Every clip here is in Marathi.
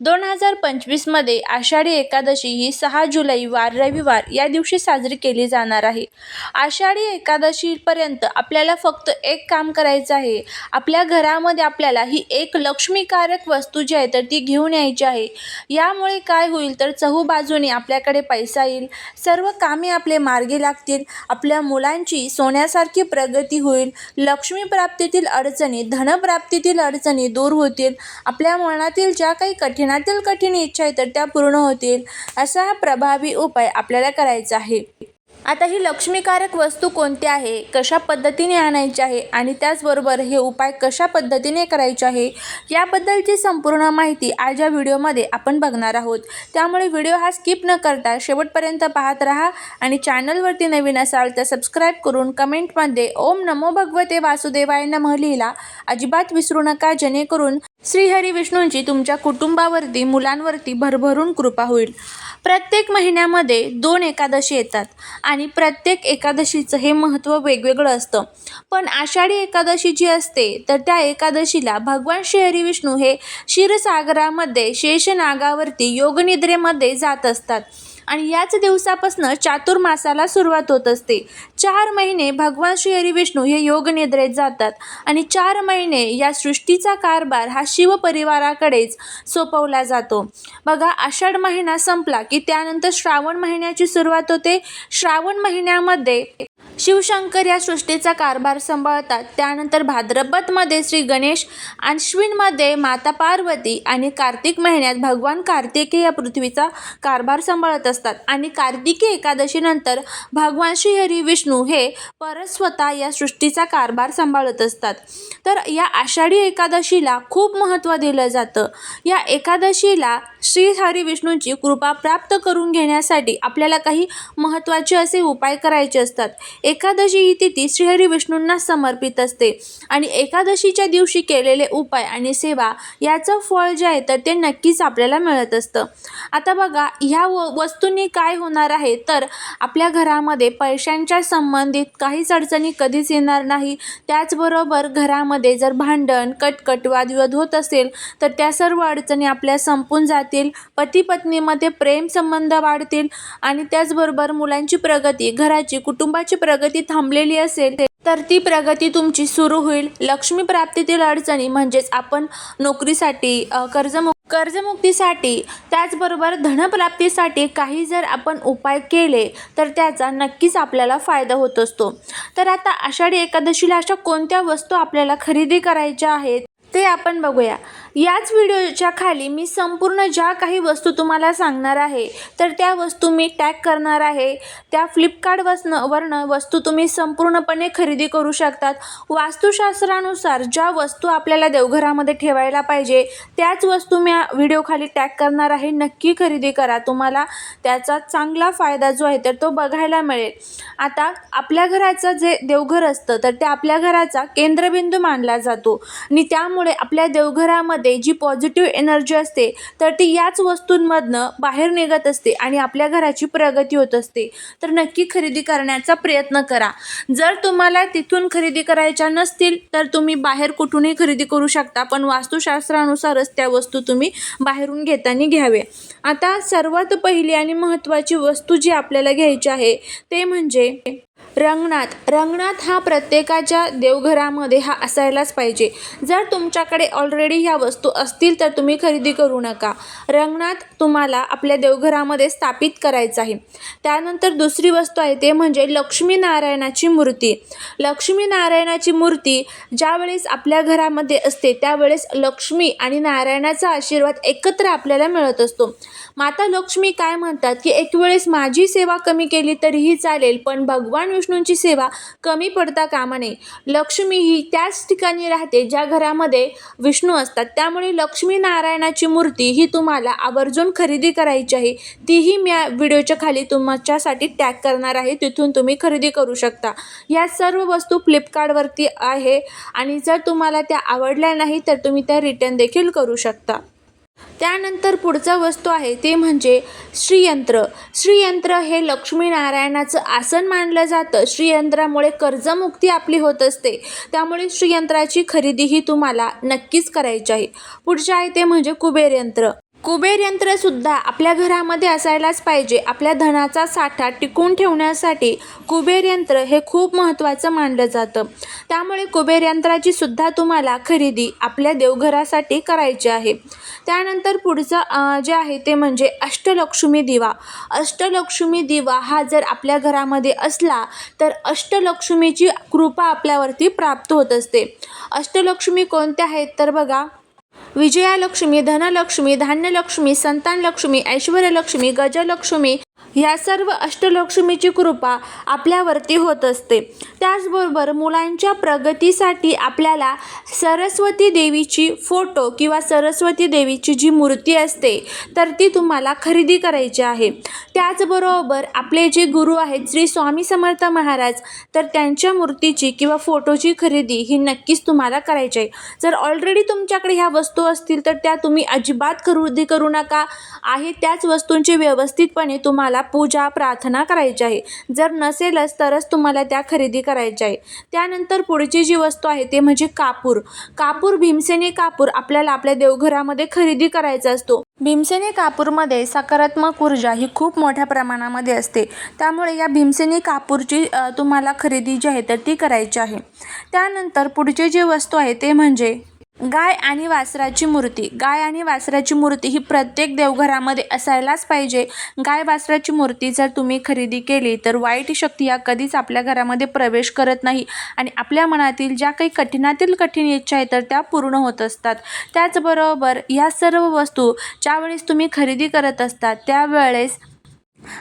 दोन हजार पंचवीसमध्ये आषाढी एकादशी ही सहा जुलै वार रविवार या दिवशी साजरी केली जाणार आहे. आषाढी एकादशीपर्यंत आपल्याला फक्त एक काम करायचं आहे. आपल्या घरामध्ये आपल्याला ही एक लक्ष्मीकारक वस्तू जी आहे तर ती घेऊन यायची आहे. यामुळे काय होईल तर चहूबाजूने आपल्याकडे पैसा येईल. सर्व कामे आपले मार्गी लागतील. आपल्या मुलांची सोन्यासारखी प्रगती होईल. लक्ष्मीप्राप्तीतील अडचणी धनप्राप्तीतील अडचणी दूर होतील. आपल्या मनातील ज्या काही कठीण मनातील कठीण इच्छा आहे तर त्या पूर्ण होतील असा हा प्रभावी उपाय आपल्याला करायचा आहे. आता ही लक्ष्मीकारक वस्तू कोणती आहे कशा पद्धतीने आणायची आहे आणि त्याचबरोबर हे उपाय कशा पद्धतीने करायचे आहे याबद्दलची संपूर्ण माहिती आज या व्हिडिओमध्ये आपण बघणार आहोत. त्यामुळे व्हिडिओ हा स्किप न करता शेवटपर्यंत पाहत राहा आणि चॅनलवरती नवीन असाल तर सबस्क्राईब करून कमेंटमध्ये ओम नमो भगवते वासुदेवाय नमः लिहिला अजिबात विसरू नका जेणेकरून श्रीहरी विष्णूंची तुमच्या कुटुंबावरती मुलांवरती भरभरून कृपा होईल. प्रत्येक महिन्यामध्ये दोन एकादशी येतात आणि प्रत्येक एकादशीचं हे महत्त्व वेगवेगळं असतं. पण आषाढी एकादशी जी असते तर त्या एकादशीला भगवान श्रीहरी विष्णू हे क्षीरसागरामध्ये शेषनागावरती योगनिद्रेमध्ये जात असतात. आणि याच दिवसापासून चातुर्मासाला सुरुवात होत असते. चार महिने भगवान श्री हरी विष्णू हे योगनिद्रेत जातात आणि चार महिने या सृष्टीचा कारभार हा शिवपरिवाराकडेच सोपवला जातो. बघा आषाढ महिना संपला की त्यानंतर श्रावण महिन्याची सुरुवात होते. श्रावण महिन्यामध्ये शिवशंकर या सृष्टीचा कारभार सांभाळतात. त्यानंतर भाद्रपदमध्ये श्री गणेश अश्विनमध्ये माता पार्वती आणि कार्तिक महिन्यात भगवान कार्तिकेय या पृथ्वीचा कारभार सांभाळत असतात. आणि कार्तिकी एकादशीनंतर भगवान श्रीहरी विष्णू हे परत या सृष्टीचा कारभार सांभाळत असतात. तर या आषाढी एकादशीला खूप महत्त्व दिलं जातं. या एकादशीला श्रीहरी विष्णूंची कृपा प्राप्त करून घेण्यासाठी आपल्याला काही महत्त्वाचे असे उपाय करायचे असतात. एकादशी ही तिथी श्रीहरी विष्णूंना समर्पित असते आणि एकादशीच्या दिवशी केलेले उपाय आणि सेवा याचं फळ जे आहे तर ते नक्कीच आपल्याला मिळत असतं. आता बघा ह्या व वस्तूंनी काय होणार आहे? तर आपल्या घरामध्ये पैशांच्या संबंधित काहीच अडचणी कधीच येणार नाही. त्याचबरोबर घरामध्ये जर भांडण कटकट वादविवाद होत असेल तर त्या सर्व अडचणी आपल्या संपून जातील पती पत्नीमध्ये प्रेम संबंध वाढतील आणि त्याचबरोबर मुलांची प्रगती घराची कुटुंबाची प्रगती थांबलेली असेल तर ती प्रगती तुमची सुरू होईल. लक्ष्मी प्राप्तीतील अडचणी म्हणजेच आपण नोकरीसाठी अ, कर्जमुक्तीसाठी त्याचबरोबर धनप्राप्तीसाठी काही जर आपण उपाय केले तर त्याचा नक्कीच आपल्याला फायदा होत असतो. तर आता आषाढी एकादशीला अशा कोणत्या वस्तू आपल्याला खरेदी करायच्या आहेत? ते आपण बघूया. याच व्हिडिओच्या खाली मी संपूर्ण ज्या काही वस्तू तुम्हाला सांगणार आहे तर त्या वस्तू मी टॅग करणार आहे. त्या फ्लिपकार्ट वसनं वरनं वस्तू तुम्ही संपूर्णपणे खरेदी करू शकतात. वास्तुशास्त्रानुसार ज्या वस्तू आपल्याला देवघरामध्ये ठेवायला पाहिजे त्याच वस्तू मी व्हिडिओखाली टॅग करणार आहे. नक्की खरेदी करा. तुम्हाला त्याचा चांगला फायदा जो आहे तर तो बघायला मिळेल. आता आपल्या घराचं जे देवघर असतं तर ते आपल्या घराचा केंद्रबिंदू मानला जातो. आणि त्यामुळे आपल्या देवघरामध्ये जी पॉझिटिव्ह एनर्जी असते तर ती याच वस्तूंमधनं बाहेर निघत असते आणि आपल्या घराची प्रगती होत असते. तर नक्की खरेदी करण्याचा प्रयत्न करा. जर तुम्हाला तिथून खरेदी करायच्या नसतील तर तुम्ही बाहेर कुठूनही खरेदी करू शकता पण वास्तुशास्त्रानुसारच त्या वस्तू तुम्ही बाहेरून घेताना घ्यावे. आता सर्वात पहिली आणि महत्त्वाची वस्तू जी आपल्याला घ्यायची आहे ते म्हणजे रंगनाथ. रंगनाथ हा प्रत्येकाच्या देवघरामध्ये हा असायलाच पाहिजे. जर तुमच्याकडे ऑलरेडी ह्या वस्तू असतील तर तुम्ही खरेदी करू नका. रंगनाथ तुम्हाला आपल्या देवघरामध्ये स्थापित करायचं आहे. त्यानंतर दुसरी वस्तू आहे ते म्हणजे लक्ष्मीनारायणाची मूर्ती. लक्ष्मीनारायणाची मूर्ती ज्यावेळेस आपल्या घरामध्ये असते त्यावेळेस लक्ष्मी आणि नारायणाचा आशीर्वाद एकत्र आपल्याला मिळत असतो. माता लक्ष्मी काय म्हणतात की एक वेळेस माझी सेवा कमी केली तरीही चालेल पण भगवान विष्णू विष्णूंची सेवा कमी पडता कामा नये. लक्ष्मी ही त्याच ठिकाणी राहते ज्या घरामध्ये विष्णू असतात. त्यामुळे लक्ष्मी नारायणाची मूर्ती ही तुम्हाला आवर्जून खरेदी करायची आहे. तीही मी व्हिडिओच्या खाली तुमच्यासाठी टॅग करणार आहे. तिथून तुम्ही खरेदी करू शकता. या सर्व वस्तू फ्लिपकार्टवरती आहे आणि जर तुम्हाला त्या आवडल्या नाही तर तुम्ही त्या रिटर्न देखील करू शकता. त्यानंतर पुढचा वस्तू आहे ते म्हणजे श्रीयंत्र. श्रीयंत्र हे लक्ष्मीनारायणाचं आसन मानलं जातं. श्रीयंत्रामुळे कर्जमुक्ती आपली होत असते. त्यामुळे श्रीयंत्राची खरेदीही तुम्हाला नक्कीच करायची आहे. पुढचे आहे ते म्हणजे कुबेर यंत्र कुबेर यंत्रसुद्धा आपल्या घरामध्ये असायलाच पाहिजे. आपल्या धनाचा साठा टिकून ठेवण्यासाठी कुबेर यंत्र हे खूप महत्त्वाचं मानलं जातं. त्यामुळे कुबेर यंत्राची सुद्धा तुम्हाला खरेदी आपल्या देवघरासाठी करायची आहे. त्यानंतर पुढचं जे आहे ते म्हणजे अष्टलक्ष्मी दिवा. अष्टलक्ष्मी दिवा हा जर आपल्या घरामध्ये असला तर अष्टलक्ष्मीची कृपा आपल्यावरती प्राप्त होत असते. अष्टलक्ष्मी कोणत्या आहेत तर बघा विजयालक्ष्मी धनलक्ष्मी धान्यलक्ष्मी संतानलक्ष्मी ऐश्वर्यलक्ष्मी गजलक्ष्मी ह्या सर्व अष्टलक्ष्मीची कृपा आपल्यावरती होत असते. त्याचबरोबर मुलांच्या प्रगतीसाठी आपल्याला सरस्वती देवीची फोटो किंवा सरस्वती देवीची जी मूर्ती असते तर ती तुम्हाला खरेदी करायची आहे. त्याचबरोबर आपले जे गुरु आहेत श्री स्वामी समर्थ महाराज तर त्यांच्या मूर्तीची किंवा फोटोची खरेदी ही नक्कीच तुम्हाला करायची आहे. जर ऑलरेडी तुमच्याकडे ह्या वस्तू असतील तर त्या तुम्ही अजिबात खरेदी करू नका. आहे त्याच वस्तूंची व्यवस्थितपणे तुम्हाला पूजा प्रार्थना करायची आहे. जर नसेलच तरच तुम्हाला त्या खरेदी करायच्या आहे. त्यानंतर पुढची जी वस्तू आहे ते म्हणजे कापूर. कापूर भीमसेनी कापूर आपल्याला आपल्या देवघरामध्ये खरेदी करायचा असतो. भीमसेनी कापूरमध्ये सकारात्मक ऊर्जा ही खूप मोठ्या प्रमाणामध्ये असते. त्यामुळे या भीमसेनी कापूरची तुम्हाला खरेदी जी आहे तर ती करायची आहे. त्यानंतर पुढची जी वस्तू आहे ते म्हणजे गाय आणि वासराची मूर्ती. गाय आणि वासराची मूर्ती ही प्रत्येक देवघरामध्ये असायलाच पाहिजे. गाय वासराची मूर्ती जर तुम्ही खरेदी केली तर वाईट शक्ती या कधीच आपल्या घरामध्ये प्रवेश करत नाही. आणि आपल्या मनातील ज्या काही कठीणातील कठीण इच्छा आहेत तर त्या पूर्ण होत असतात. त्याचबरोबर या सर्व वस्तू ज्यावेळेस तुम्ही खरेदी करत असतात त्यावेळेस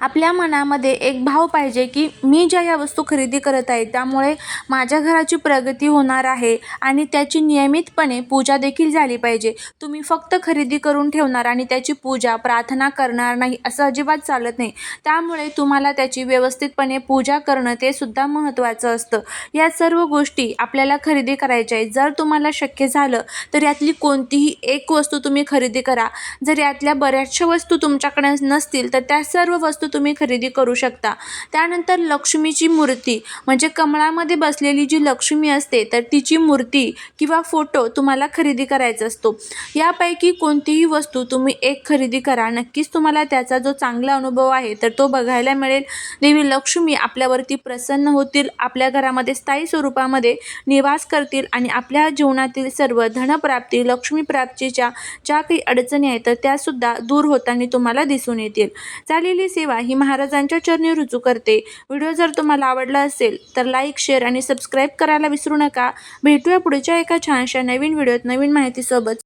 आपल्या मनामध्ये एक भाव पाहिजे की मी ज्या ह्या वस्तू खरेदी करत आहे त्यामुळे माझ्या घराची प्रगती होणार आहे आणि त्याची नियमितपणे पूजा देखील झाली पाहिजे. तुम्ही फक्त खरेदी करून ठेवणार आणि त्याची पूजा प्रार्थना करणार नाही असं अजिबात चालत नाही. त्यामुळे तुम्हाला त्याची व्यवस्थितपणे पूजा करणं ते सुद्धा महत्त्वाचं असतं. या सर्व गोष्टी आपल्याला खरेदी करायच्या आहेत. जर तुम्हाला शक्य झालं तर यातली कोणतीही एक वस्तू तुम्ही खरेदी करा. जर यातल्या बऱ्याचशा वस्तू तुमच्याकडे नसतील तर त्या सर्व वस्तू तुम्ही खरेदी करू शकता. त्यानंतर लक्ष्मीची मूर्ती म्हणजे कमळामध्ये बसलेली जी लक्ष्मी असते तर तिची मूर्ती किंवा फोटो तुम्हाला खरेदी करायचा असतो. यापैकी कोणतीही वस्तू तुम्ही एक खरेदी करा. नक्कीच तुम्हाला त्याचा जो चांगला अनुभव आहे तर तो बघायला मिळेल. देवी लक्ष्मी आपल्यावरती प्रसन्न होतील आपल्या घरामध्ये स्थायी स्वरूपामध्ये निवास करतील आणि आपल्या जीवनातील सर्व धनप्राप्ती लक्ष्मीप्राप्तीच्या ज्या काही अडचणी आहेत तर त्यासुद्धा दूर होताना तुम्हाला दिसून येतील. झालेली सेवा ही महाराजांच्या चरणी रुजू करते. व्हिडिओ जर तुम्हाला आवडला असेल तर लाईक शेअर आणि सबस्क्राईब करायला विसरू नका. भेटूया पुढच्या एका छानशा नवीन व्हिडिओत नवीन माहितीसोबत.